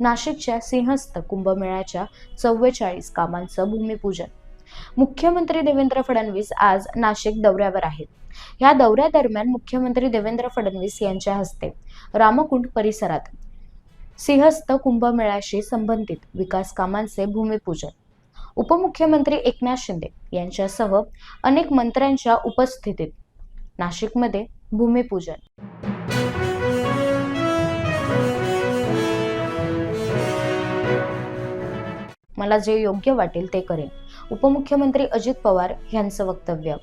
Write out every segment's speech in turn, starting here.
नाशिकच्या सिंहस्थ कुंभमेळ्याच्या चव्वेचाळीस कामांचं भूमिपूजन. मुख्यमंत्री देवेंद्र फडणवीस आज नाशिक दौऱ्यावर आहेत. या दौऱ्यादरम्यान मुख्यमंत्री देवेंद्र फडणवीस यांच्या हस्ते रामकुंड परिसरात सिंहस्थ कुंभमेळ्याशी संबंधित विकास कामांचे भूमिपूजन. उपमुख्यमंत्री एकनाथ शिंदे यांच्यासह अनेक मंत्र्यांच्या उपस्थितीत नाशिकमध्ये भूमिपूजन. मला जे योग्य वाटेल ते करेन. उपमुख्यमंत्री अजित पवार यांचं वक्तव्य.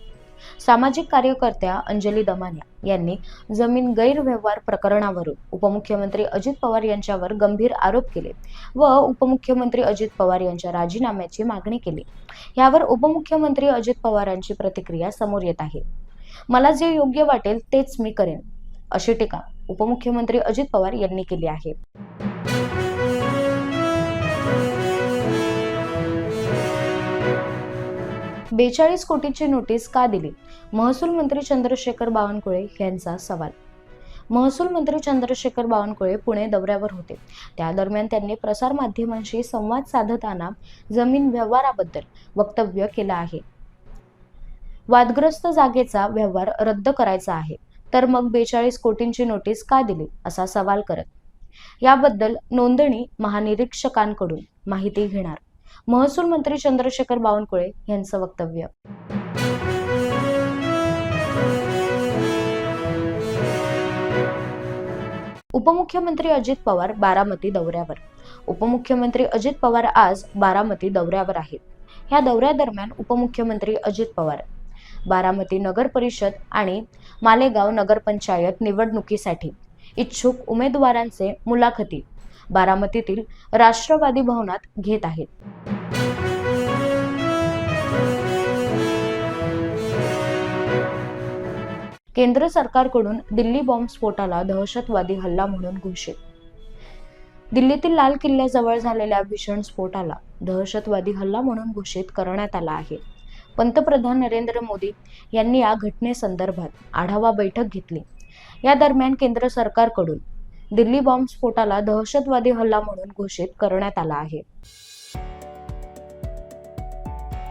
सामाजिक कार्यकर्त्या अंजली दमानिया यांनी जमीन गैरव्यवहार प्रकरणावरून उपमुख्यमंत्री अजित पवार यांच्यावर गंभीर आरोप केले व उपमुख्यमंत्री अजित पवार यांच्या राजीनाम्याची मागणी केली. यावर उपमुख्यमंत्री अजित पवारांची प्रतिक्रिया समोर येत आहे. मला जे योग्य वाटेल तेच मी करेन अशी टीका उपमुख्यमंत्री अजित पवार यांनी केली आहे. बेचाळीस कोटीची नोटीस का दिली? महसूल मंत्री चंद्रशेखर बावनकुळे यांचा सवाल. महसूल मंत्री चंद्रशेखर बावनकुळे पुणे दौऱ्यावर होते. त्या दरम्यान त्यांनी प्रसारमाध्यमांशी संवाद साधताना जमीन व्यवहाराबद्दल वक्तव्य केलं आहे. वादग्रस्त जागेचा व्यवहार रद्द करायचा आहे. तर मग बेचाळीस कोटींची नोटीस का दिली? असा सवाल करत. याबद्दल नोंदणी महानिरीक्षकांकडून माहिती घेणार. महसूल मंत्री चंद्रशेखर बावनकुळे यांचं वक्तव्य. उपमुख्यमंत्री अजित पवार बारामती दौऱ्यावर. उपमुख्यमंत्री अजित पवार आज बारामती दौऱ्यावर आहेत. या दौऱ्यादरम्यान उपमुख्यमंत्री अजित पवार बारामती नगर परिषद आणि मालेगाव नगरपंचायत निवडणुकीसाठी इच्छुक उमेदवारांचे मुलाखती बारामतीतील राष्ट्रवादी भवनात घेत आहेत. केंद्र सरकारकडून दिल्ली बॉम्बस्फोटाला दहशतवादी हल्ला म्हणून घोषित. दिल्लीतील लाल किल्ल्याजवळ झालेल्या भीषण स्फोटाला दहशतवादी हल्ला म्हणून घोषित करण्यात आला आहे. पंतप्रधान नरेंद्र मोदी यांनी या घटनेसंदर्भात आढावा बैठक घेतली. या दरम्यान केंद्र सरकारकडून दिल्ली बॉम्बस्फोटाला दहशतवादी हल्ला म्हणून घोषित करण्यात आला आहे.